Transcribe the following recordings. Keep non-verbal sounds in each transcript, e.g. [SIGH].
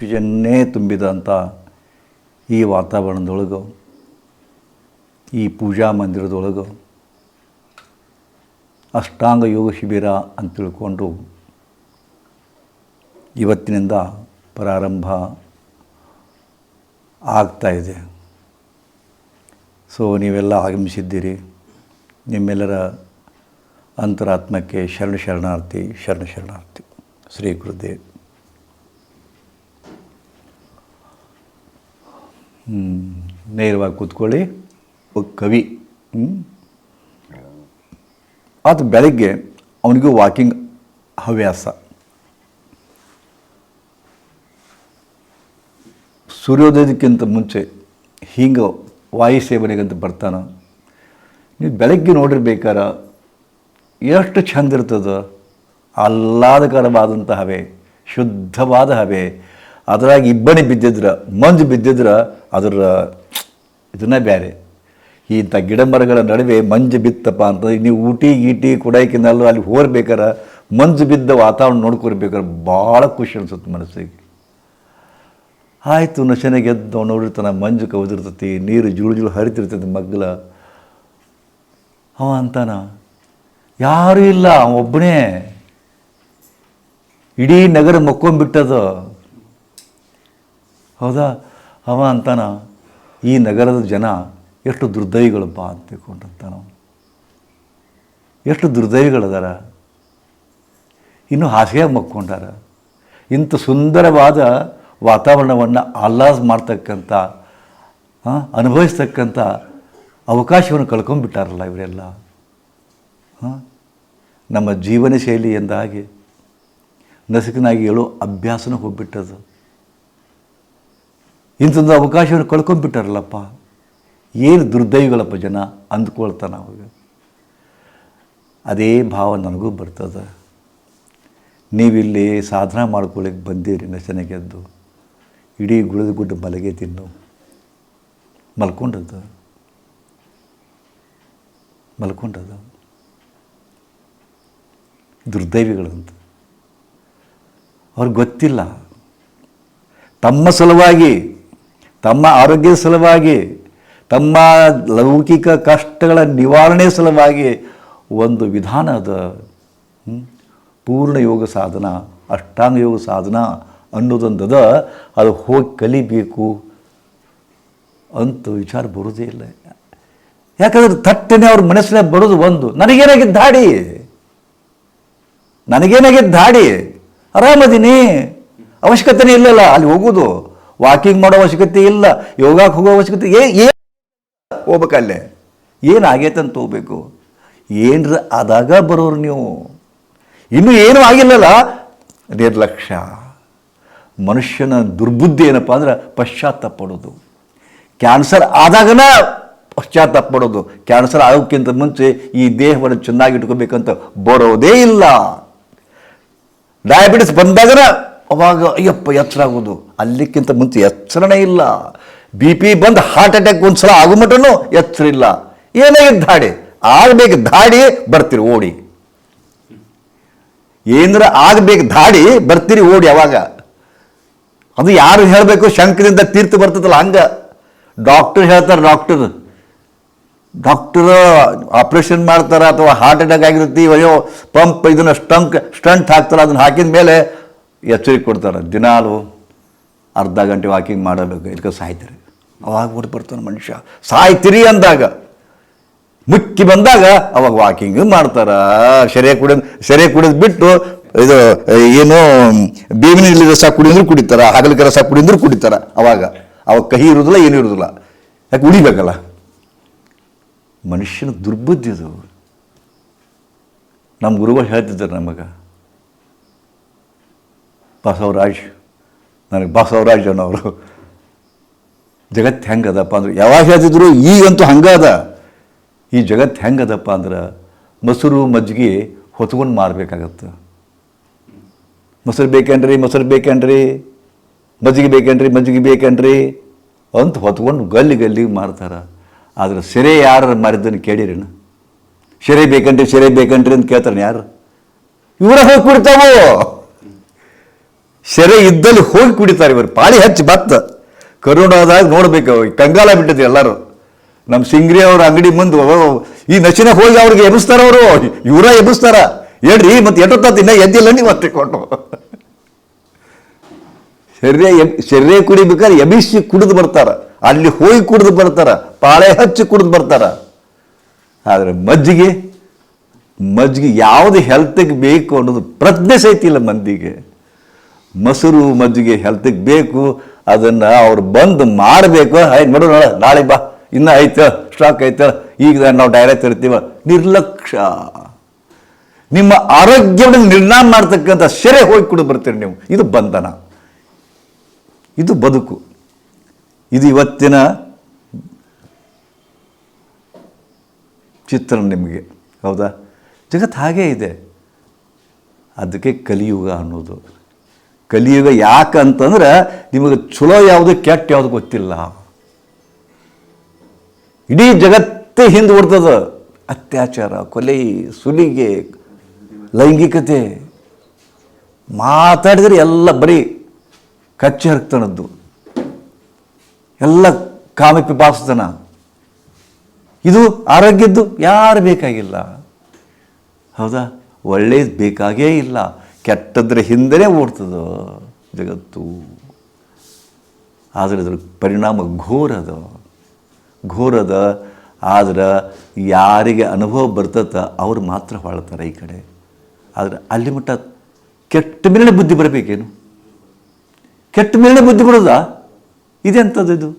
ಆಕ್ಸಿಜನ್ನೇ ತುಂಬಿದಂಥ ಈ ವಾತಾವರಣದೊಳಗೆ, ಈ ಪೂಜಾ ಮಂದಿರದೊಳಗೆ, ಅಷ್ಟಾಂಗ ಯೋಗ ಶಿಬಿರ ಅಂತ ತಿಳ್ಕೊಂಡು ಇವತ್ತಿನಿಂದ ಪ್ರಾರಂಭ ಆಗ್ತಾಯಿದೆ ಸೊ ನೀವೆಲ್ಲ ಆಗಮಿಸಿದ್ದೀರಿ. ನಿಮ್ಮೆಲ್ಲರ ಅಂತರಾತ್ಮಕ್ಕೆ ಶರಣ ಶರಣಾರ್ಥಿ ಶರಣ ಶರಣಾರ್ಥಿ. ಶ್ರೀ ಗುರುದೇವ್. ನೇರವಾಗಿ ಕೂತ್ಕೊಳ್ಳಿ. ಕವಿ. ಆತ ಬೆಳಗ್ಗೆ ಅವನಿಗೂ ವಾಕಿಂಗ್ ಹವ್ಯಾಸ. ಸೂರ್ಯೋದಯಕ್ಕಿಂತ ಮುಂಚೆ ಹಿಂಗೆ ವಾಯು ಸೇವನೆಗಂತ ಬರ್ತಾನ. ನೀವು ಬೆಳಗ್ಗೆ ನೋಡಿರ್ಬೇಕಾರ ಎಷ್ಟು ಚಂದ ಆಹ್ಲಾದಕರವಾದಂಥ ಹವೆ, ಶುದ್ಧವಾದ ಹವೆ. ಅದರಾಗ ಇಬ್ಬನಿ ಬಿದ್ದಿದ್ರೆ, ಮಂಜು ಬಿದ್ದಿದ್ರೆ ಅದರ ಇದನ್ನ ಬೇರೆ ಇಂಥ ಗಿಡ ಮರಗಳ ನಡುವೆ ಮಂಜು ಬಿತ್ತಪ್ಪ ಅಂತ ನೀವು ಊಟಿ ಗೀಟಿ ಕುಡಾಯ್ಕಿನಲ್ಲೂ ಅಲ್ಲಿ ಹೋರ್ಬೇಕಾರೆ ಮಂಜು ಬಿದ್ದ ವಾತಾವರಣ ನೋಡ್ಕೊರ್ಬೇಕಾರೆ ಭಾಳ ಖುಷಿ ಅನಿಸುತ್ತೆ ಮನಸ್ಸಿಗೆ. ಆಯಿತು ನಶನೆ ಎದ್ದು ಅವ್ನು ನೋಡಿರ್ತಾನೆ ಮಂಜು ಕವಿದಿರ್ತತಿ, ನೀರು ಜುಳು ಜುಳು ಹರಿತಿರ್ತೈತಿ ಮಗ್ಗಲ ಅವ ಅಂತಾನ, ಯಾರೂ ಇಲ್ಲ ಒಬ್ಬನೇ. ಇಡೀ ನಗರ ಮಕ್ಕೊಂಬಿಟ್ಟದ. ಹೌದಾ? ಅವ ಅಂತಾನ, ಈ ನಗರದ ಜನ ಎಷ್ಟು ದುರ್ದೈಗಳಪ್ಪ ಅಂತ ತಿಳ್ಕೊಂಡಂತಾನ. ಎಷ್ಟು ದುರ್ದೈವಿಗಳದಾರ. ಇನ್ನು ಹಾಸಿಗೆಯಾಗಿ ಮಕ್ಕೊಂಡಾರ. ಇಂಥ ಸುಂದರವಾದ ವಾತಾವರಣವನ್ನು ಆಹ್ಲಾದ ಮಾಡ್ತಕ್ಕಂಥ ಅನುಭವಿಸ್ತಕ್ಕಂಥ ಅವಕಾಶವನ್ನು ಕಳ್ಕೊಂಡ್ಬಿಟ್ಟಾರಲ್ಲ ಇವರೆಲ್ಲ. ನಮ್ಮ ಜೀವನ ಶೈಲಿ ಎಂದಾಗಿ ನಸುಕಿನಾಗಿ ಹೇಳೋ ಅಭ್ಯಾಸನೂ ಹೋಗ್ಬಿಟ್ಟದು ಇಂಥದ್ದು ಅವಕಾಶವನ್ನು ಕಳ್ಕೊಂಡ್ಬಿಟ್ಟಾರಲ್ಲಪ್ಪ. ಏನು ದುರ್ದೈವಗಳಪ್ಪ ಜನ ಅಂದ್ಕೊಳ್ತಾನೆ ಅವಾಗ ಅದೇ ಭಾವ ನನಗೂ ಬರ್ತದೆ. ನೀವಿಲ್ಲಿ ಸಾಧನ ಮಾಡ್ಕೊಳ್ಳಿಕ್ಕೆ ಬಂದೀರಿ ನಶನೆ ಗೆದ್ದು. ಇಡೀ ಗುಳಿದ ಗುಡ್ಡ ಮಲಗೆ ತಿನ್ನು. ಮಲ್ಕೊಂಡದ ಮಲ್ಕೊಂಡದ ದುರ್ದೈವಿಗಳಂತ. ಅವ್ರಿಗೆ ಗೊತ್ತಿಲ್ಲ. ತಮ್ಮ ಸಲುವಾಗಿ ತಮ್ಮ ಆರೋಗ್ಯದ ಸಲುವಾಗಿ, ತಮ್ಮ ಲೌಕಿಕ ಕಷ್ಟಗಳ ನಿವಾರಣೆ ಸಲುವಾಗಿ ಒಂದು ವಿಧಾನ ಅದ. ಹ್ಮ್? ಪೂರ್ಣ ಯೋಗ ಸಾಧನ, ಅಷ್ಟಾಂಗ ಯೋಗ ಸಾಧನ ಅನ್ನೋದೊಂದದ ಅದು ಹೋಗಿ ಕಲಿಬೇಕು ಅಂತ ವಿಚಾರ ಬರೋದೇ ಇಲ್ಲ. ಯಾಕಂದ್ರೆ ತಟ್ಟನೆ ಅವ್ರ ಮನಸ್ಸಿನ ಬರೋದು ಒಂದು. ನನಗೇನಾಗಿದ್ದ ದಾಡಿ? ನನಗೇನಾಗಿದ್ದ ದಾಡಿ? ಆರಾಮದೀನಿ? ಅವಶ್ಯಕತೆನೇ ಇಲ್ಲಲ್ಲ, ಅಲ್ಲಿ ಹೋಗೋದು. ವಾಕಿಂಗ್ ಮಾಡೋ ಅವಶ್ಯಕತೆ ಇಲ್ಲ ಯೋಗಕ್ಕೆ ಹೋಗೋ ಅವಶ್ಯಕತೆ ಏ ಏನು ಹೋಗ್ಬೇಕಲ್ಲೇ? ಏನು ಆಗೈತೆ ಅಂತ ಹೋಗ್ಬೇಕು? ಏನ್ರ ಆದಾಗ ಬರೋರು ನೀವು. ಇನ್ನೂ ಏನೂ ಆಗಿಲ್ಲಲ್ಲ? ನಿರ್ಲಕ್ಷ್ಯ ಮನುಷ್ಯನ ದುರ್ಬುದ್ಧಿ ಏನಪ್ಪ ಅಂದ್ರೆ ಪಶ್ಚಾತ್ತಾಪ ಪಡೋದು. ಕ್ಯಾನ್ಸರ್ ಆದಾಗನ ಪಶ್ಚಾತ್ತಾಪ ಪಡೋದು. ಕ್ಯಾನ್ಸರ್ ಆಗೋಕ್ಕಿಂತ ಮುಂಚೆ ಈ ದೇಹವನ್ನು ಚೆನ್ನಾಗಿ ಇಟ್ಕೋಬೇಕಂತ ಬರೋದೇ ಇಲ್ಲ. ಡಯಾಬಿಟಿಸ್ ಬಂದಾಗನ ಅವಾಗ, ಅಯ್ಯಪ್ಪ ಎಚ್ಚರ ಆಗೋದು. ಅಲ್ಲಿಕ್ಕಿಂತ ಮುಂಚೆ ಎಚ್ಚರನೇ ಇಲ್ಲ. ಬಿ ಪಿ ಬಂದು ಹಾರ್ಟ್ ಅಟ್ಯಾಕ್ ಒಂದು ಸಲ ಆಗು ಮಟನೂ ಎಚ್ಚರ ಇಲ್ಲ. ಏನಾಗಿದ್ದು ದಾಡಿ ಆಗಬೇಕು ದಾಡಿ ಬರ್ತೀರಿ, ಓಡಿ. ಏನರ ಆಗಬೇಕು ದಾಡಿ ಬರ್ತೀರಿ, ಓಡಿ ಅವಾಗ. ಅದು ಯಾರು ಹೇಳಬೇಕು? ಶಂಕರಿಂದ ತೀರ್ಥ ಬರ್ತದಲ್ಲ, ಹಂಗ. ಡಾಕ್ಟರ್ ಹೇಳ್ತಾರೆ, ಡಾಕ್ಟರ್. ಡಾಕ್ಟರ್ ಆಪ್ರೇಷನ್ ಮಾಡ್ತಾರೆ ಅಥವಾ ಹಾರ್ಟ್ ಅಟ್ಯಾಕ್ ಆಗಿರುತ್ತೆ, ಅಯ್ಯೋ, ಪಂಪ್ ಇದನ್ನು ಸ್ಟಂಕ್ ಸ್ಟಂಟ್ ಹಾಕ್ತಾರೆ, ಅದನ್ನ ಹಾಕಿದ ಮೇಲೆ ಎಚ್ಚರಿಕೆ ಕೊಡ್ತಾರೆ. ದಿನಾಲು ಅರ್ಧ ಗಂಟೆ ವಾಕಿಂಗ್ ಮಾಡಬೇಕು ಇದಕ್ಕೆ ಸಾಯ್ತಾರೆ. ಅವಾಗ ಓಡಿ ಬರ್ತಾನೆ ಮನುಷ್ಯ. ಸಾಯ್ತಿರಿ ಅಂದಾಗ. ಮುಕ್ಕಿ ಬಂದಾಗ ಅವಾಗ ವಾಕಿಂಗ್ ಮಾಡ್ತಾರೆ. ಸೆರೆ ಕುಡಿಯೋದು ಸೆರೆ ಕುಡಿಯೋದು ಬಿಟ್ಟು ಇದು, ಏನು ಬೇವಿನ ರಸ ಕುಡಿದ್ರು ಕುಡಿತಾರ ಹಗಲಿಕ ರಸ ಕುಡಿದ್ರು ಕುಡಿತಾರ ಅವಾಗ. ಅವಾಗ ಕಹಿ ಇರೋದಿಲ್ಲ, ಏನೂ ಇರೋದಿಲ್ಲ. ಯಾಕೆ ಉಳಿಬೇಕಲ್ಲ? ಮನುಷ್ಯನ ದುರ್ಬುದ್ಧಿ ಅದು ನಮ್ಮ ಗುರುಗಳು ಹೇಳ್ತಿದ್ದಾರೆ ನಮಗೆ. ಬಸವರಾಜ್ ನನಗೆ ಬಸವರಾಜ್ ಅನ್ನೋರು. ಜಗತ್ತು ಹೆಂಗದಪ್ಪ ಅಂದ್ರೆ ಯಾವಾಗ ಹೇಳ್ತಿದ್ರು, ಈಗಂತೂ ಹಂಗದ. ಈ ಜಗತ್ತು ಹೆಂಗದಪ್ಪ ಅಂದ್ರೆ ಮೊಸರು ಮಜ್ಜಿಗೆ ಹೊತ್ಕೊಂಡು ಮಾರಬೇಕಾಗತ್ತೆ. ಮೊಸರು ಬೇಕೇನ್ರಿ ಮೊಸರು ಬೇಕೇನ್ರಿ? ಮಜ್ಜಿಗೆ ಬೇಕೇನ್ರಿ ಮಜ್ಜಿಗೆ ಬೇಕೇನ್ರಿ? ಅಂತ ಹೊತ್ಕೊಂಡು ಗಲ್ಲಿ ಗಲ್ಲಿಗೆ ಮಾರ್ತಾರೆ. ಆದ್ರೆ ಸೆರೆ ಯಾರು ಮಾರಿದ್ದನ್ನು ಕೇಳಿರೇನು ಸೆರೆ ಬೇಕೇನ್ರಿ ಸೆರೆ ಬೇಕೇನ್ರಿ ಅಂತ ಕೇಳ್ತಾರೆ ಯಾರು? ಇವರ ಹೋಗಿ ಕುಡ್ತಾವು? ಸೆರೆ ಇದ್ದಲ್ಲಿ ಹೋಗಿ ಕುಡಿತಾರೆ ಇವರು. ಪಾಳಿ ಹಚ್ಚಿ ಬತ್ತ. ಕರುಣಾದಾಗ ನೋಡ್ಬೇಕು ಕಂಗಾಲ ಬಿಟ್ಟಿದ್ರು ಎಲ್ಲರೂ. ನಮ್ಮ ಸಿಂಗ್ರಿ ಅವ್ರ ಅಂಗಡಿ ಮುಂದೆ ಈ ನಶಿನ ಹೋಗಿ ಅವ್ರಿಗೆ ಎಬ್ಬಿಸ್ತಾರ ಅವರು. ಇವರ ಎಬ್ಬಿಸ್ತಾರ. ಹೇಳ್ರಿ ಮತ್ತೆ ಎಟ್ಟ ಇನ್ನ ಎದ್ದಿಲ್ಲ ನೀವು ಮತ್ತೆ ಕೊಟ್ಟು. ಶರೀರ ಶರೀರ ಕುಡಿಬೇಕಾದ್ರೆ ಎಬಿಸಿ ಕುಡಿದು ಬರ್ತಾರ. ಅಲ್ಲಿ ಹೋಗಿ ಕುಡಿದು ಬರ್ತಾರ. ಪಾಳೆ ಹಚ್ಚಿ ಕುಡಿದು ಬರ್ತಾರ. ಆದರೆ ಮಜ್ಜಿಗೆ ಮಜ್ಜಿಗೆ ಯಾವುದು ಹೆಲ್ತಿಗೆ ಬೇಕು ಅನ್ನೋದು ಪ್ರಜ್ಞೆ ಸಹಿತ ಇಲ್ಲ ಮಂದಿಗೆ. ಮೊಸರು ಮಜ್ಜಿಗೆ ಹೆಲ್ತಿಗೆ ಬೇಕು, ಅದನ್ನು ಅವ್ರು ಬಂದು ಮಾಡಬೇಕು. ಆಯ್ತು ನೋಡು ನೋಡ, ನಾಳೆ ಬಾ. ಇನ್ನೂ ಐತೆ ಸ್ಟಾಕ್ ಐತೆ. ಈಗ ನಾವು ಡೈರೆಕ್ಟ್ ಇರ್ತೀವ. ನಿರ್ಲಕ್ಷ್ಯ. ನಿಮ್ಮ ಆರೋಗ್ಯವನ್ನು ನಿರ್ಣಾಮ ಮಾಡ್ತಕ್ಕಂಥ ಸೆರೆ ಹೋಗಿ ಕೂಡ ಬರ್ತೀರಿ ನೀವು. ಇದು ಬಂಧನ. ಇದು ಬದುಕು. ಇದು ಇವತ್ತಿನ ಚಿತ್ರ ನಿಮಗೆ. ಹೌದಾ? ಜಗತ್ತು ಹಾಗೇ ಇದೆ. ಅದಕ್ಕೆ ಕಲಿಯುಗ ಅನ್ನೋದು. ಕಲಿಯುಗ ಯಾಕಂತಂದ್ರೆ ನಿಮಗೆ ಚಲೋ ಯಾವುದು, ಕೆಟ್ಟ ಯಾವುದು ಗೊತ್ತಿಲ್ಲ. ಇಡೀ ಜಗತ್ತೇ ಹಿಂದೆ ಓಡ್ತದ ಅತ್ಯಾಚಾರ, ಕೊಲೆ, ಸುಲಿಗೆ, ಲೈಂಗಿಕತೆ. ಮಾತಾಡಿದ್ರೆ ಎಲ್ಲ ಬರೀ ಕಚ್ಚಿ ಹರಕ್ತನದ್ದು ಎಲ್ಲ ಕಾಮ ಪಿಪಾಸತನ. ಇದು ಆರೋಗ್ಯದ್ದು ಯಾರು ಬೇಕಾಗಿಲ್ಲ. ಹೌದಾ? ಒಳ್ಳೇದು ಬೇಕಾಗೇ ಇಲ್ಲ. ಕೆಟ್ಟದ್ರ ಹಿಂದೆನೇ ಓಡ್ತದ ಜಗತ್ತು. ಆದರೆ ಅದ್ರ ಪರಿಣಾಮ ಘೋರದ. ಘೋರದ ಆದ್ರೆ ಯಾರಿಗೆ ಅನುಭವ ಬರ್ತತ ಅವ್ರು ಮಾತ್ರ ಹೊಳ್ತಾರೆ ಈ ಕಡೆ. ಆದರೆ ಅಲ್ಲಿ ಮಟ್ಟ ಕೆಟ್ಟ ಮೇಲೆ ಬುದ್ಧಿ ಬರಬೇಕೇನು? ಕೆಟ್ಟ ಮೇಲೆ ಬುದ್ಧಿ ಬರೋದಾ ಇದೆಂಥದ್ದು ಇದು.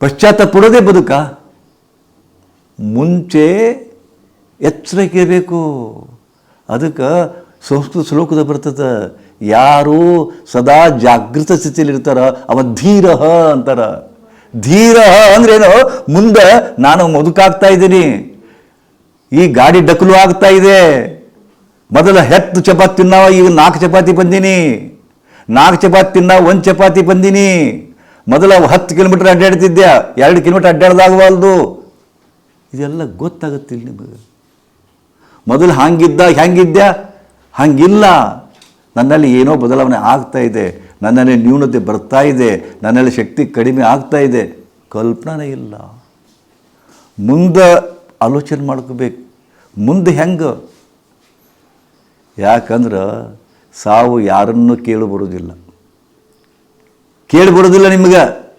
ಪಶ್ಚಾತ್ತ ಪಡೋದೇ ಬದುಕ? ಮುಂಚೆ ಎಚ್ಚರಿಕೆ ಬೇಕು. ಅದಕ್ಕೆ ಸಂಸ್ಕೃತ ಶ್ಲೋಕದ ಬರ್ತದೆ, ಯಾರು ಸದಾ ಜಾಗೃತ ಸ್ಥಿತಿಯಲ್ಲಿರ್ತಾರ ಅವ ಧೀರ ಅಂತಾರ. ಧೀರ ಅಂದ್ರೇನು? ಮುಂದೆ ನಾನು ಮುದುಕಾಗ್ತಾ ಇದ್ದೀನಿ. ಈ ಗಾಡಿ ಡಕಲು ಆಗ್ತಾ ಇದೆ. ಮೊದಲ ಹೆತ್ತು ಚಪಾತಿ ತಿನ್ನಾವ ಈಗ ನಾಲ್ಕು ಚಪಾತಿ ಬಂದೀನಿ. ನಾಲ್ಕು ಚಪಾತಿ ತಿನ್ನ ಒಂದು ಚಪಾತಿ ಬಂದೀನಿ. ಮೊದಲ ಹತ್ತು ಕಿಲೋಮೀಟರ್ ಅಡ್ಡಾಡ್ತಿದ್ದೆ ಎರಡು ಕಿಲೋಮೀಟರ್ ಅಡ್ಡಾಡ್ದಾಗವಲ್ದು. ಇದೆಲ್ಲ ಗೊತ್ತಾಗುತ್ತಿಲ್ಲ ನಿಮಗೆ. ಮೊದಲು ಹಂಗಿದ್ದ ಹೆಂಗಿದ್ಯಾ ಹಂಗಿಲ್ಲ. ನನ್ನಲ್ಲಿ ಏನೋ ಬದಲಾವಣೆ ಆಗ್ತಾ ಇದೆ. ನನ್ನಲ್ಲಿ ನ್ಯೂನತೆ ಬರ್ತಾ ಇದೆ. ನನ್ನಲ್ಲಿ ಶಕ್ತಿ ಕಡಿಮೆ ಆಗ್ತಾ ಇದೆ. ಕಲ್ಪನೆ ಇಲ್ಲ. ಮುಂದೆ ಆಲೋಚನೆ ಮಾಡ್ಕೋಬೇಕು. ಮುಂದೆ ಹೆಂಗೆ? ಯಾಕಂದ್ರೆ ಸಾವು ಯಾರನ್ನು ಕೇಳಿ ಬರೋದಿಲ್ಲ ಕೇಳಿ ನಿಮಗೆ.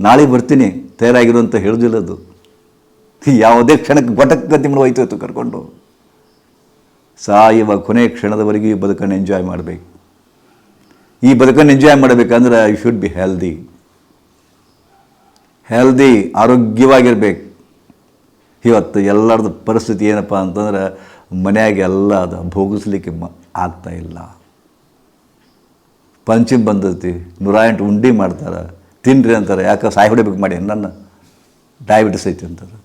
ನಾಳೆ ಬರ್ತೀನಿ, ತಯಾರಾಗಿರು ಅಂತ ಹೇಳೋದಿಲ್ಲ ಅದು. ಯಾವುದೇ ಕ್ಷಣಕ್ಕೆ ಘಟಕ್ಕೆ ನಿಮ್ಮನ್ನು ಹೋಯ್ತು ಕರ್ಕೊಂಡು. ಸಾಯುವ ಕೊನೆ ಕ್ಷಣದವರೆಗೂ ಈ ಬದುಕನ್ನು ಎಂಜಾಯ್ ಮಾಡಬೇಕು. ಈ ಬದುಕನ್ನು ಎಂಜಾಯ್ ಮಾಡಬೇಕಂದ್ರೆ you should be healthy healthy ಆರೋಗ್ಯವಾಗಿರ್ಬೇಕು. ಇವತ್ತು ಎಲ್ಲರದ್ದು ಪರಿಸ್ಥಿತಿ ಏನಪ್ಪ ಅಂತಂದ್ರೆ ಮನೆಯಾಗೆ ಎಲ್ಲ ಅದು ಭೋಗಿಸ್ಲಿಕ್ಕೆ ಆಗ್ತಾ ಇಲ್ಲ. ಪಂಚಮ್ ಬಂದೈತಿ ನೂರ ಎಂಟು ಉಂಡಿ ಮಾಡ್ತಾರೆ, ತಿನ್ರಿ ಅಂತಾರೆ, ಯಾಕೆ ಸಾಯಿ ಹೊಡಿಬೇಕು ಮಾಡಿ ನನ್ನ ಡಯಾಬಿಟಿಸ್ ಐತಿ ಅಂತಾರೆ.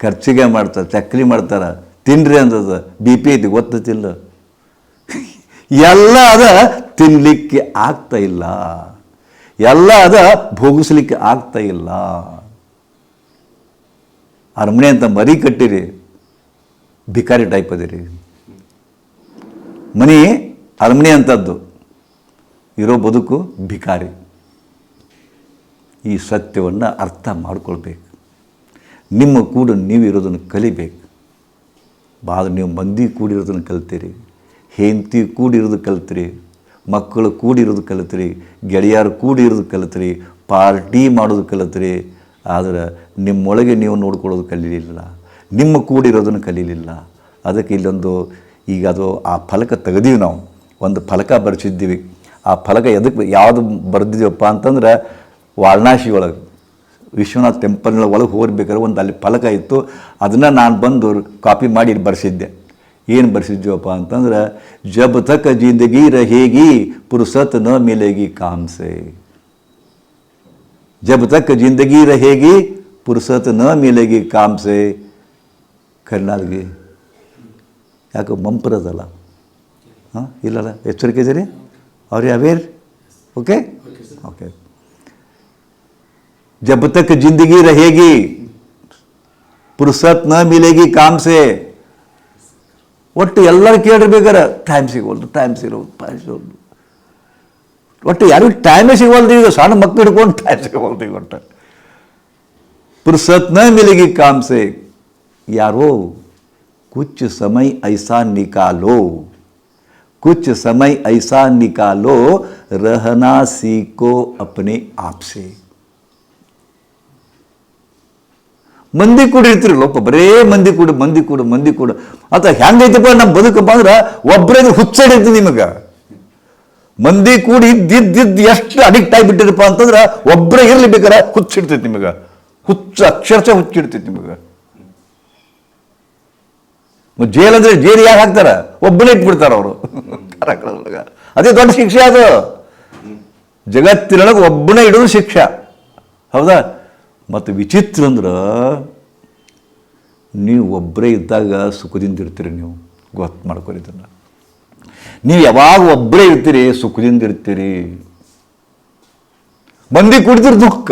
ಖರ್ಚಿಗೆ ಮಾಡ್ತಾರೆ ಚಕ್ರಿ ಮಾಡ್ತಾರೆ ತಿನ್ರಿ ಅಂದದ. ಬಿ ಪಿ ಐತಿ ಗೊತ್ತಿಲ್ಲ ಎಲ್ಲ ಅದ ತಿನ್ನಲಿಕ್ಕೆ ಆಗ್ತಾ ಇಲ್ಲ. ಎಲ್ಲ ಅದ ಭೋಗಿಸ್ಲಿಕ್ಕೆ ಆಗ್ತಾ ಇಲ್ಲ. ಅರಮನೆ ಅಂತ ಮರಿ ಕಟ್ಟಿರಿ, ಭಿಕಾರಿ ಟೈಪ್ ಅದಿರಿ. ಮನಿ ಅರಮನೆ ಅಂತದ್ದು. ಇರೋ ಬದುಕು ಭಿಕಾರಿ. ಈ ಸತ್ಯವನ್ನು ಅರ್ಥ ಮಾಡ್ಕೊಳ್ಬೇಕು. ನಿಮ್ಮ ಕೂಡ ನೀವು ಇರೋದನ್ನು ಕಲಿಬೇಕು. ಭಾಳ ನೀವು ಮಂದಿ ಕೂಡಿರೋದನ್ನು ಕಲ್ತೀರಿ, ಹೆಂಡತಿ ಕೂಡಿರೋದು ಕಲ್ತ್ರಿ, ಮಕ್ಕಳು ಕೂಡಿರೋದು ಕಲಿತ್ರಿ, ಗೆಳೆಯರು ಕೂಡಿರೋದು ಕಲಿತ್ರಿ, ಪಾರ್ಟಿ ಮಾಡೋದು ಕಲಿತ್ರಿ, ಆದರೆ ನಿಮ್ಮೊಳಗೆ ನೀವು ನೋಡ್ಕೊಳ್ಳೋದು ಕಲೀಲಿಲ್ಲ, ನಿಮ್ಮ ಕೂಡಿರೋದನ್ನು ಕಲೀಲಿಲ್ಲ. ಅದಕ್ಕೆ ಇಲ್ಲೊಂದು ಈಗ ಅದು ಆ ಫಲಕ ತೆಗೆದೀವಿ ನಾವು, ಒಂದು ಫಲಕ ಬರ್ಸಿದ್ದೀವಿ. ಆ ಫಲಕ ಎದಕ್ಕೆ ಯಾವುದು ಬರೆದಿದ್ದೀವಪ್ಪ ಅಂತಂದ್ರೆ ವಾರಣಾಸಿ ಒಳಗೆ ವಿಶ್ವನಾಥ್ ಟೆಂಪಲ್ನ ಒಳಗೆ ಹೋಗಬೇಕಾದ್ರೆ ಒಂದು ಅಲ್ಲಿ ಫಲಕ ಇತ್ತು. ಅದನ್ನು ನಾನು ಬಂದು ಕಾಪಿ ಮಾಡಿ ಬರೆಸಿದ್ದೆ. ಏನು ಬರೆಸಿದ್ವಪ್ಪ ಅಂತಂದ್ರೆ, ಜಬ್ ತಕ ಜಿಂದಗಿ ರಹೇಗಿ, ಪುರುಸತ್ನ ಮಿಲೇಗಿ ಕಾಮ್ಸೆ. ಜಬ್ ತಕ್ ಜಿಂದಗಿ ರಹೇಗಿ, ಪುರುಸತ್ನ ಮಿಲೇಗಿ ಕಾಮ್ಸೆ. ಕರ್ನಾಲ್ಗೆ ಯಾಕೆ ಮಂಪರದಲ್ಲ? ಹಾಂ, ಇಲ್ಲಲ್ಲ? ಎಚ್ಚರಿಕೆ ಇದ್ದೀರಿ ಅವ್ರಿ ಅವೇರ್ ಓಕೆ? ಓಕೆ. जब तक जिंदगी रहेगी फुर्सत न मिलेगी काम से ಒಟ್ಟು ಎಲ್ಲರೂ ಕೇಳಿರ್ಬೇಕಾರೆ ಟೈಮ್ ಸಿಗೋಲ್ದು ಟೈಮ್ ಸಿಗೋದು ಟೈಮ್ ಸಿಗೋಲ್ದು ಒಟ್ಟು ಯಾರಿಗೂ ಟೈಮೇ ಸಿಗೋಲ್ದು ಈಗ ಸಣ್ಣ ಮಕ್ಕಳು ಹಿಡ್ಕೊಂಡು ಟೈಮ್ ಸಿಗೋಲ್ದು ಈಗ ಒಟ್ಟು फुर्सत न मिलेगी काम से यारो कुछ समय ऐसा निकालो कुछ समय ऐसा निकालो रहना सीखो अपने ಮಂದಿ ಕೂಡ ಇರ್ತಿರಲ್ಲಪ್ಪ ಬರೇ ಮಂದಿ ಕೂಡ ಮಂದಿ ಕೂಡ ಮಂದಿ ಕೂಡ. ಅಥವಾ ಹೆಂಗೈತಪ್ಪ ನಮ್ಮ ಬದುಕಪ್ಪ ಅಂದ್ರೆ ಒಬ್ಬರೇ ಹುಚ್ಚಡೈತಿ ನಿಮಗೆ. ಮಂದಿ ಕೂಡಿ ಇದ್ದಿದ್ದಿದ್ದು ಎಷ್ಟು ಅಡಿಕ್ಟ್ ಆಗಿಬಿಟ್ಟಿರಪ್ಪ ಅಂತಂದ್ರೆ ಒಬ್ಬರೇ ಇರ್ಲಿ ಬೇಕಾರೆ ಹುಚ್ಚಿಡ್ತೈತಿ ನಿಮಗೆ. ಹುಚ್ಚ, ಅಕ್ಷರಶಃ ಹುಚ್ಚಿಡ್ತೈತಿ ನಿಮಗೆ. ಜೇಲ್ ಅಂದ್ರೆ ಜೇಲ್ ಯಾರು ಹಾಕ್ತಾರೆ? ಒಬ್ಬನೇ ಇಟ್ಬಿಡ್ತಾರ ಅವರು. [LAUGHS] ಅದೇ ದೊಡ್ಡ ಶಿಕ್ಷೆ ಅದು. ಜಗತ್ತಿನೊಳಗೆ ಒಬ್ಬನೇ ಇಡೋದು ಶಿಕ್ಷೆ. ಹೌದಾ? ಮತ್ತು ವಿಚಿತ್ರ ಅಂದ್ರೆ ನೀವು ಒಬ್ಬರೇ ಇದ್ದಾಗ ಸುಖದಿಂದ ಇರ್ತೀರಿ ನೀವು. ಗೊತ್ತು ಮಾಡ್ಕೊರಿದ್ದನ್ನು ನೀವು ಯಾವಾಗ ಒಬ್ಬರೇ ಇರ್ತೀರಿ, ಸುಖದಿಂದ ಇರ್ತೀರಿ. ಮಂದಿ ಕುಡಿದ್ರೆ ದುಃಖ.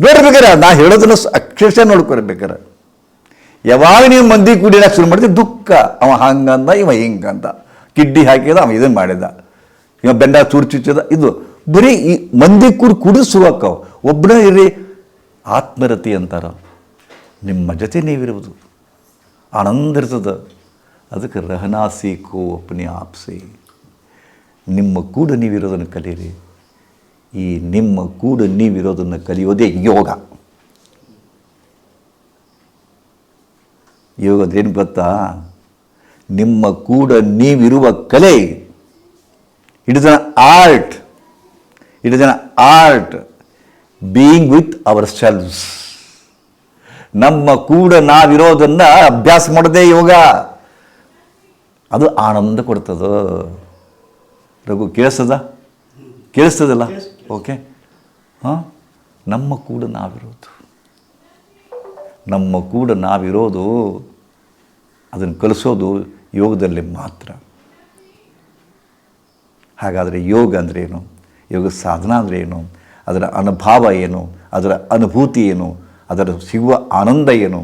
ನೋಡ್ಬೇಕಾರೆ ನಾ ಹೇಳೋದನ್ನ ಅಕ್ಷರಶಃ ನೋಡ್ಕೊಳ್ಬೇಕಾರೆ ಯಾವಾಗ ನೀವು ಮಂದಿ ಕುಡಿಯೋಕೆ ಶುರು ಮಾಡಿದ್ರೆ, ದುಃಖ. ಅವ ಹಂಗಂದ, ಇವ ಹಿಂಗಂದ. ಕಿಡ್ಡಿ ಹಾಕಿದ, ಅವ ಇದನ್ನು ಮಾಡಿದ. ಇವ ಬೆಂಡ ಚೂರು ಚುಚ್ಚದ. ಇದು ಬರೀ ಈ ಮಂದಿ ಕುಡಿ ಕುಡಿದು ಒಬ್ಬನೇ ಇರಿ. ಆತ್ಮರತಿ ಅಂತಾರ. ನಿಮ್ಮ ಜೊತೆ ನೀವಿರುವುದು. ಆನಂದ ಇರ್ತದೆ. ಅದಕ್ಕೆ ರಹನಾಸಿ ಕೋ ಅಪ್ನಿ ಆಪ್ಸಿ. ನಿಮ್ಮ ಕೂಡ ನೀವಿರೋದನ್ನು ಕಲಿಯಿರಿ. ಈ ನಿಮ್ಮ ಕೂಡ ನೀವಿರೋದನ್ನು ಕಲಿಯೋದೇ ಯೋಗ. ಯೋಗದೇನು ಗೊತ್ತಾ? ನಿಮ್ಮ ಕೂಡ ನೀವಿರುವ ಕಲೆ. It is an art it is an art being with ourselves ನಮ್ಮ ಕೂಡ ನಾವಿರೋದನ್ನ ಅಭ್ಯಾಸ ಮಾಡದೆ ಯೋಗ. ಅದು ಆನಂದ ಕೊಡ್ತದ. ರಘು ಕೇಳಿಸ್ತದ? ಕೇಳಿಸ್ತದಲ್ಲ? ಓಕೆ ಹಾಂ? ನಮ್ಮ ಕೂಡ ನಾವಿರೋದು. ನಮ್ಮ ಕೂಡ ನಾವಿರೋದು ಅದನ್ನು ಕಲಿಸೋದು ಯೋಗದಲ್ಲಿ ಮಾತ್ರ. ಹಾಗಾದರೆ ಯೋಗ ಅಂದ್ರೇನು? ಯೋಗ ಸಾಧನ ಅಂದ್ರೇನು? ಅದರ ಅನುಭಾವ ಏನು, ಅದರ ಅನುಭೂತಿ ಏನು, ಅದರ ಸಿಗುವ ಆನಂದ ಏನು,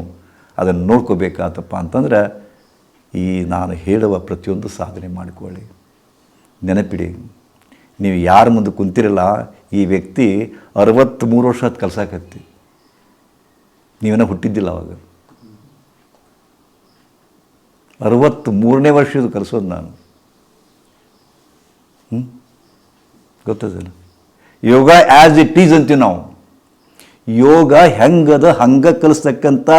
ಅದನ್ನು ನೋಡ್ಕೋಬೇಕಾತಪ್ಪ ಅಂತಂದ್ರೆ ಈ ನಾನು ಹೇಳುವ ಪ್ರತಿಯೊಂದು ಸಾಧನೆ ಮಾಡಿಕೊಳ್ಳಿ. ನೆನಪಿಡಿ, ನೀವು ಯಾರ ಮುಂದೆ ಕುಂತಿರಲ್ಲ, ಈ ವ್ಯಕ್ತಿ ಅರವತ್ತ್ಮೂರು ವರ್ಷ ಅದು ಕಲ್ಸಾಕತ್ತಿ ನೀವೇನೋ ಹುಟ್ಟಿದ್ದಿಲ್ಲ ಅವಾಗ. ಅರವತ್ತು ಮೂರನೇ ವರ್ಷದ ಕಲಿಸೋದು ನಾನು. ಹ್ಞೂ ಗೊತ್ತದಲ್ಲ? ಯೋಗ ಆ್ಯಸ್ ಇಟ್ ಈಸ್ ಅಂತೀವಿ ನಾವು. ಯೋಗ ಹೆಂಗದ ಹಂಗೆ ಕಲಿಸ್ತಕ್ಕಂಥ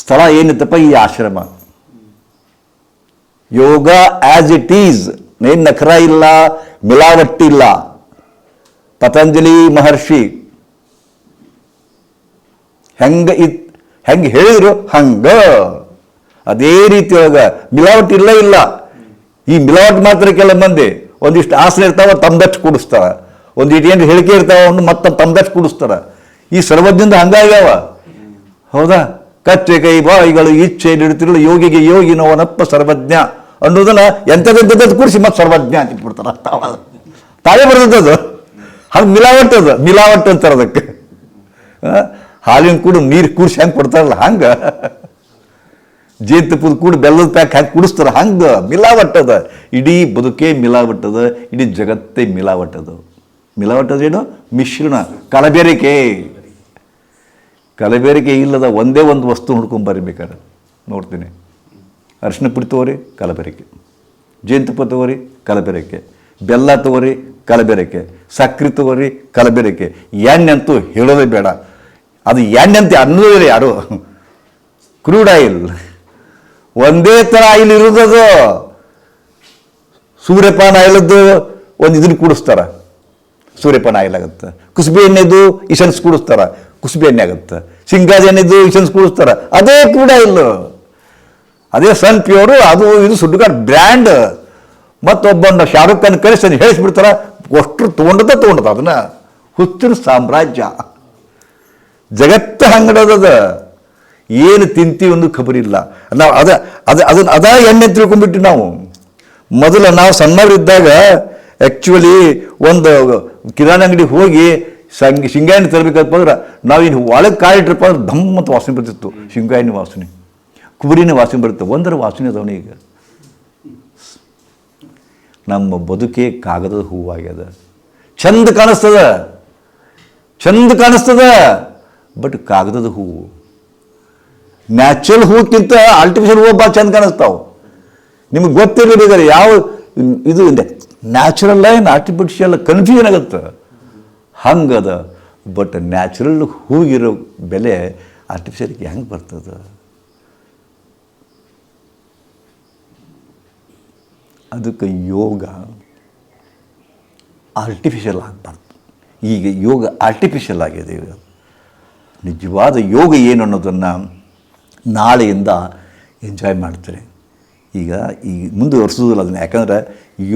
ಸ್ಥಳ ಏನಿತ್ತಪ್ಪ? ಈ ಆಶ್ರಮ. ಯೋಗ ಆ್ಯಸ್ ಇಟ್ ಈಸ್ ಏನು ನಖರ ಇಲ್ಲ, ಮಿಲಾವಟ್ಟಿ ಇಲ್ಲ. ಪತಂಜಲಿ ಮಹರ್ಷಿ. ಹೆಂಗ ಇತ್ ಹೆಂಗೆ ಹೇಳಿದ್ರು? ಹಂಗ. ಅದೇ ರೀತಿ ಒಳಗ ಮಿಲಾವಟ್ ಇಲ್ಲ ಇಲ್ಲ. ಈ ಮಿಲಾವಟ್ ಮಾತ್ರ ಕೆಲ ಮಂದಿ, ಒಂದಿಷ್ಟು ಆಸನ ಇರ್ತಾವ ತಮ್ದಷ್ಟು ಕೂಡಿಸ್ತಾರ. ಒಂದಿಟ್ಟು ಏನು ಹೇಳಿಕೆ ಇರ್ತಾವ ಒಂದು ಮತ್ತೆ ತಮ್ದಷ್ಟು ಕೂಡಿಸ್ತಾರ. ಈ ಸರ್ವಜ್ಞಂದ ಹಂಗಾಗ್ಯಾವ. ಹೌದಾ? ಕಚ್ಚೆ ಕೈ ಬಾಯಿಗಳು, ಇಚ್ಛೆ ನಿಡುತ್ತಿರಲು ಯೋಗಿಗೆ ಯೋಗಿನವನಪ್ಪ ಸರ್ವಜ್ಞ. ಅನ್ನೋದನ್ನ ಎಂಥದ್ದು ಕೂಡಿಸಿ ಮತ್ತೆ ಸರ್ವಜ್ಞ ಅಂತ ಇಟ್ಬಿಡ್ತಾರ. ತಾವ- ಬರ್ತದದು ಹಂಗೆ ಮಿಲಾವಟ್ ಅದು. ಮಿಲಾವಟ್ ಅಂತಾರೆ ಅದಕ್ಕೆ. ಹಾಲಿನ ಕೂಡ ನೀರು ಕೂಡಿಸಿ ಹೆಂಗೆ ಕೊಡ್ತಾರಲ್ಲ, ಹಂಗೆ? ಜೇನುತುಪ್ಪದ ಕೂಡ ಬೆಲ್ಲದ ಪ್ಯಾಕ್ ಹಾಕಿ ಕುಡಿಸ್ತಾರೆ, ಹಂಗೆ? ಮಿಲಾವಟ್ಟದ. ಇಡೀ ಬದುಕೇ ಮಿಲಾವಟ್ಟದ. ಇಡೀ ಜಗತ್ತೇ ಮಿಲಾವಟ್ ಅದ ಮಿಲಾವಟ್ ಅದೇನು ಮಿಶ್ರಣ. ಕಲಬೆರಿಕೆ. ಕಲಬೆರಿಕೆ ಇಲ್ಲದ ಒಂದೇ ಒಂದು ವಸ್ತು ಹುಡ್ಕೊಂಡು ಬರಿಬೇಕಾದ್ರೆ ನೋಡ್ತೀನಿ. ಅರಿಶಿನ ಪುಡಿ ತಗೋರಿ, ಕಲಬೆರಿಕೆ. ಜೇನುತುಪ್ಪ ತಗೋರಿ, ಕಲಬೆರಿಕೆ. ಬೆಲ್ಲ ತಗೋರಿ, ಕಲಬೆರಿಕೆ. ಸಕ್ಕರೆ ತಗೋರಿ, ಕಲಬೆರಿಕೆ. ಎಣ್ಣೆ ಅಂತೂ ಹೇಳೋದೇ ಬೇಡ. ಅದು ಎಣ್ಣೆ ಅಂತ ಅನ್ನೋದಿಲ್ಲ ಯಾರು. Crude oil. ಒಂದೇ ಥರ ಆಯಿಲ್ ಇರೋದದು. ಸೂರ್ಯಪಾನ ಆಯಿಲದ್ದು ಒಂದು ಇದನ್ನು ಕೂಡಿಸ್ತಾರ. ಸೂರ್ಯಪಾನ ಆಗಲಾಗುತ್ತೆ ಕುಸುಬೆ ಎಣ್ಣೆದು ಇಶನ್ಸ್ ಕೂಡಿಸ್ತಾರೆ. ಕುಸುಬೆ ಎಣ್ಣೆ ಆಗುತ್ತೆ. ಶೇಂಗಾದ ಎಣ್ಣೆದು ಇಶನ್ಸ್ ಕೂಡಿಸ್ತಾರೆ. ಅದೇ ಕೂಡ ಇಲ್ಲ. ಅದೇ ಸನ್ ಪ್ಯೂರು, ಅದು ಇದು ಸುಡ್ಗಾಡ್ ಬ್ರ್ಯಾಂಡ್. ಮತ್ತೊಬ್ಬನ ಶಾರುಖ್ ಖಾನ್ ಕಳಿಸಿ ಅದನ್ನ ಹೇಳಿಸ್ಬಿಡ್ತಾರ. ಅಷ್ಟು ತೊಗೊಂಡದ ತೊಗೊಂಡದ ಅದನ್ನ. ಹುಚ್ಚಿನ ಸಾಮ್ರಾಜ್ಯ. ಜಗತ್ತು ಹಂಗಡದ ಏನು ತಿಂತೀವಿ ಒಂದು ಖಬರಿಲ್ಲ. ನಾವು ಅದ ಅದ, ಅದನ್ನ, ಅದ ಎಣ್ಣೆ ತಿಳ್ಕೊಂಡ್ಬಿಟ್ಟು ನಾವು. ಮೊದಲು ನಾವು ಸಣ್ಣವರಿದ್ದಾಗ ಆ್ಯಕ್ಚುಲಿ ಒಂದು ಕಿರಾಣಿ ಅಂಗಡಿ ಹೋಗಿ ಸಂಗ್ ಶಿಂಗಾಯಣ್ಣ ತರಬೇಕಪ್ಪ ಅಂದ್ರೆ ನಾವು ಇನ್ನು ಒಳಗೆ ಕಾಯಿಟ್ರಪ್ಪ ಅಂದ್ರೆ ಧಮ್ ಅಂತ ವಾಸನೆ ಬರ್ತಿತ್ತು. ಶೇಂಗಾಯಣ್ಣೆ ವಾಸನೆ. ಕುಬರಿನ ವಾಸನೆ ಬರುತ್ತೆ. ಒಂದರ ವಾಸನೆ ಅದವನೇ ಈಗ ನಮ್ಮ ಬದುಕೆ ಕಾಗದದ ಹೂವಾಗ್ಯದ. ಚಂದ ಕಾಣಿಸ್ತದ. ಚಂದ ಕಾಣಿಸ್ತದ. ಬಟ್ ಕಾಗದದ ಹೂವು ನ್ಯಾಚುರಲ್ ಹೂಕ್ಕಿಂತ ಆರ್ಟಿಫಿಷಿಯಲ್ ಹೂವು ಭಾಳ ಚಂದ ಕಾಣಿಸ್ತಾವೆ. ನಿಮಗೆ ಗೊತ್ತಿರಲಿದ್ದಾರೆ ಯಾವ ಇದು. ನ್ಯಾಚುರಲ್ ಲೈನ್ ಆರ್ಟಿಫಿಷಿಯಲ್ ಕನ್ಫ್ಯೂಷನ್ ಆಗುತ್ತೆ. ಹಂಗದ ಬಟ್ ನ್ಯಾಚುರಲ್ ಹೂಗಿರೋ ಬೆಲೆ ಆರ್ಟಿಫಿಷಿಯಲ್ಗೆ ಹೆಂಗೆ ಬರ್ತದೆ? ಅದಕ್ಕೆ ಯೋಗ ಆರ್ಟಿಫಿಷಿಯಲ್ ಆಗಬಾರ್ದು. ಈಗ ಯೋಗ ಆರ್ಟಿಫಿಷಿಯಲ್ ಆಗಿದೆ ಈಗ. ನಿಜವಾದ ಯೋಗ ಏನು ಅನ್ನೋದನ್ನು ನಾಳೆಯಿಂದ ಎಂಜಾಯ್ ಮಾಡ್ತಾರೆ ಈಗ ಈ ಮುಂದುವರ್ಸೋದಿಲ್ಲ ಅದನ್ನು. ಯಾಕಂದರೆ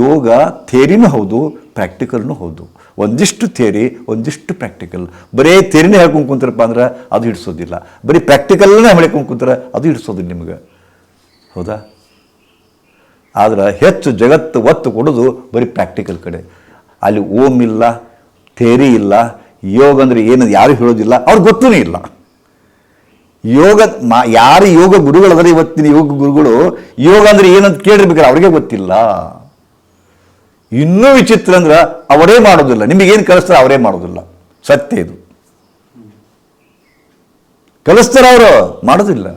ಯೋಗ ಥೇರಿನೂ ಹೌದು ಪ್ರಾಕ್ಟಿಕಲ್ನೂ ಹೌದು. ಒಂದಿಷ್ಟು ಥೇರಿ, ಒಂದಿಷ್ಟು ಪ್ರಾಕ್ಟಿಕಲ್ ಬರೀ ಥೇರಿನೇ ಹೇಳ್ಕೊಂಡು ಕುಂತಾರಪ್ಪ ಅಂದ್ರೆ ಅದು ಹಿಡಿಸೋದಿಲ್ಲ. ಬರೀ ಪ್ರಾಕ್ಟಿಕಲ್ನೇ ಹೇಳ್ಕೊಂಡು ಕುಂತಾರೆ ಅದು ಹಿಡಿಸೋದಿಲ್ಲ ನಿಮಗೆ. ಹೌದಾ? ಆದ್ರೆ ಹೆಚ್ಚು ಜಗತ್ತು ಒತ್ತು ಕೊಡೋದು ಬರೀ ಪ್ರಾಕ್ಟಿಕಲ್ ಕಡೆ. ಅಲ್ಲಿ ಓಮ್ ಇಲ್ಲ, ಥೇರಿ ಇಲ್ಲ, ಯೋಗ ಅಂದರೆ ಏನದು ಯಾರು ಹೇಳೋದಿಲ್ಲ, ಅವ್ರಿಗೆ ಗೊತ್ತೂ ಇಲ್ಲ. ಯೋಗ ಮಾ, ಯಾರು ಯೋಗ ಗುರುಗಳು ಅದರ ಇವತ್ತಿನ ಯೋಗ ಗುರುಗಳು? ಯೋಗ ಅಂದರೆ ಏನಂತ ಕೇಳಿರ್ಬೇಕಾರೆ ಅವ್ರಿಗೆ ಗೊತ್ತಿಲ್ಲ. ಇನ್ನೂ ವಿಚಿತ್ರ ಅಂದ್ರೆ ಅವರೇ ಮಾಡೋದಿಲ್ಲ. ನಿಮಗೇನು ಕಲಿಸ್ತಾರೆ ಅವರೇ ಮಾಡೋದಿಲ್ಲ. ಸತ್ಯ ಇದು. ಕಲಿಸ್ತಾರೆ ಅವರು? ಮಾಡೋದಿಲ್ಲ.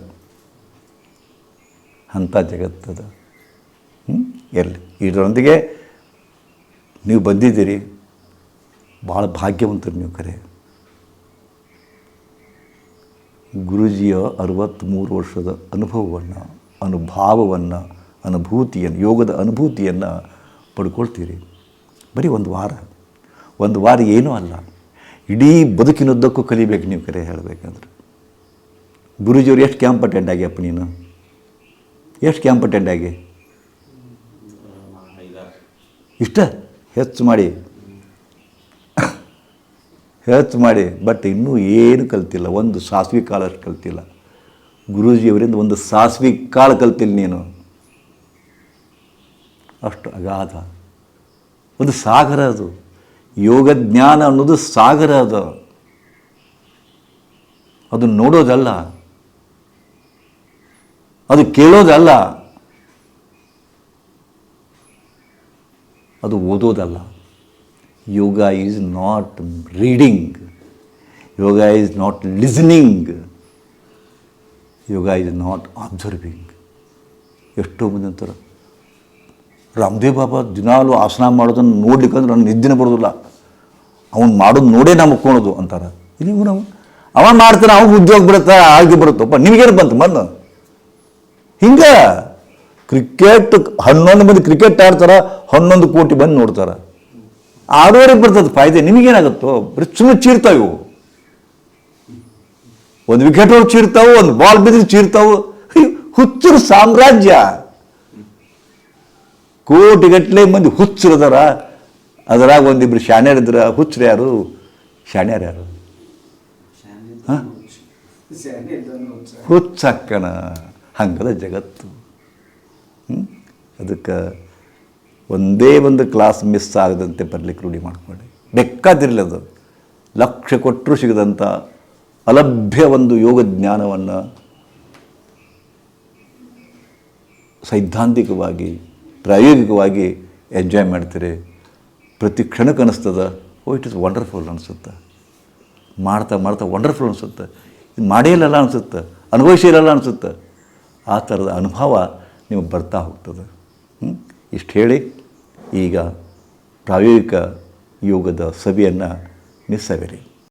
ಅಂಥ ಜಗತ್ತದ. ಎಲ್ಲಿ ಇದರೊಂದಿಗೆ ನೀವು ಬಂದಿದ್ದೀರಿ. ಭಾಳ ಭಾಗ್ಯವಂತರು ನೀವು ಕರೆ. ಗುರುಜಿಯ ಅರವತ್ತ್ಮೂರು ವರ್ಷದ ಅನುಭವವನ್ನು, ಅನುಭಾವವನ್ನು, ಅನುಭೂತಿಯನ್ನು, ಯೋಗದ ಅನುಭೂತಿಯನ್ನು ಪಡ್ಕೊಳ್ತೀರಿ. ಬರೀ ಒಂದು ವಾರ. ಒಂದು ವಾರ ಏನೂ ಅಲ್ಲ. ಇಡೀ ಬದುಕಿನುದ್ದಕ್ಕೂ ಕಲಿಬೇಕು ನೀವು ಕರೆ ಹೇಳಬೇಕಂದ್ರೆ. ಗುರುಜಿಯವರು ಎಷ್ಟು ಕ್ಯಾಂಪ್ ಅಟೆಂಡ್ ಆಗ್ಯಪ್ಪ ನೀನು? ಎಷ್ಟು ಕ್ಯಾಂಪ್ ಅಟೆಂಡ್ ಆಗಿ? ಇಷ್ಟ? ಹೆಚ್ಚು ಮಾಡಿ. ಹೆಚ್ಚು ಮಾಡಿ ಬಟ್ ಇನ್ನೂ ಏನು ಕಲ್ತಿಲ್ಲ, ಒಂದು ಸಾಸ್ವಿ ಕಾಳಷ್ಟು ಕಲ್ತಿಲ್ಲ. ಗುರೂಜಿಯವರಿಂದ ಒಂದು ಸಾಸ್ವಿ ಕಾಳು ಕಲ್ತಿಲ್ಲ ನೀನು. ಅಷ್ಟು ಅಗಾಧ. ಒಂದು ಸಾಗರ ಅದು. ಯೋಗ ಜ್ಞಾನ ಅನ್ನೋದು ಸಾಗರ ಅದು. ಅದು ನೋಡೋದಲ್ಲ. ಅದು ಕೇಳೋದಲ್ಲ. ಅದು ಓದೋದಲ್ಲ. Yoga is not reading yoga is not listening yoga is not observing ಎಷ್ಟೋ ಮಂದಿ ಅಂತಾರೆ, ರಾಮದೇವ್ ಬಾಬಾ ದಿನಾಲು ಆಸನ ಮಾಡೋದನ್ನು ನೋಡ್ಲಿಕ್ಕಂದ್ರೆ ನನ್ನ ನಿದ್ದಿನ ಬರೋದಿಲ್ಲ. ಅವ್ನು ಮಾಡೋದು ನೋಡೇ ನಾವು ಮುಕ್ಕೊಳೋದು ಅಂತಾರೆ. ಇಲ್ಲಿಗೂ ನಾವು ಅವ ಮಾಡ್ತಾನೆ, ಅವ್ನಿಗೆ ಉದ್ಯೋಗ ಬರುತ್ತೆ? ಆಗಿ ಬರುತ್ತಪ್ಪ ನಿಮಗೇನು ಬಂತು? ಬಂದು. ಹಿಂಗೆ ಕ್ರಿಕೆಟ್, ಹನ್ನೊಂದು ಮಂದಿ ಕ್ರಿಕೆಟ್ ಆಡ್ತಾರೆ, ಹನ್ನೊಂದು ಕೋಟಿ ಬಂದು ನೋಡ್ತಾರೆ. ಆಡೋರಿಗೆ ಬರ್ತದೆ ಫಾಯ್ದೆ. ನಿಮಗೇನಾಗುತ್ತೋ ಬರೀ ಸುಮ್ಮನೆ ಚೀರ್ತಾವೆ ಇವು. ಒಂದು ವಿಕೆಟ್ ಹೊಡೆದು ಚೀರ್ತಾವು, ಒಂದು ಬಾಲ್ ಬಿದ್ದರೆ ಚೀರ್ತಾವು. ಹುಚ್ಚರು ಸಾಮ್ರಾಜ್ಯ. ಕೋಟಿಗಟ್ಟಲೆ ಮಂದಿ ಹುಚ್ಚರದಾರ ಅದರಾಗ ಒಂದಿಬ್ರು ಶಾಣ್ಯರಿದ್ರ ಹುಚ್ಚರು ಯಾರು? ಶಾಣ್ಯರು ಯಾರು? ಹುಚ್ಚಕ್ಕನ ಹಂಗದ ಜಗತ್ತು? ಅದಕ್ಕೆ ಒಂದೇ ಒಂದು ಕ್ಲಾಸ್ ಮಿಸ್ ಆಗದಂತೆ ಬರಲಿಕ್ಕೆ ರೂಢಿ ಮಾಡ್ಕೊಳ್ಳಿ. ಅದು. ಲಕ್ಷ ಕೊಟ್ಟರು ಸಿಗದಂಥ ಅಲಭ್ಯ ಒಂದು ಯೋಗ ಜ್ಞಾನವನ್ನು ಸೈದ್ಧಾಂತಿಕವಾಗಿ, ಪ್ರಾಯೋಗಿಕವಾಗಿ ಎಂಜಾಯ್ ಮಾಡ್ತೀರಿ. ಪ್ರತಿ ಕ್ಷಣಕ್ಕೆ ಅನಿಸ್ತದ ಓ ಇಟ್ ಇಸ್ ವಂಡರ್ಫುಲ್ ಅನಿಸುತ್ತೆ. ಮಾಡ್ತಾ ಮಾಡ್ತಾ ವಂಡರ್ಫುಲ್ ಅನಿಸುತ್ತೆ. ಇದು ಮಾಡೇ ಇಲ್ಲಲ್ಲ ಅನಿಸುತ್ತೆ. ಅನುಭವಿಸಿರಲ್ಲ ಅನಿಸುತ್ತೆ. ಆ ಥರದ ಅನುಭವ ನಿಮಗೆ ಬರ್ತಾ ಹೋಗ್ತದೆ? ಇಷ್ಟು ಹೇಳಿ. ಈಗ ಪ್ರಾಯೋಗಿಕ ಯೋಗದ ಸಭೆಯನ್ನು ನಿಸ್ಸವಿರಿ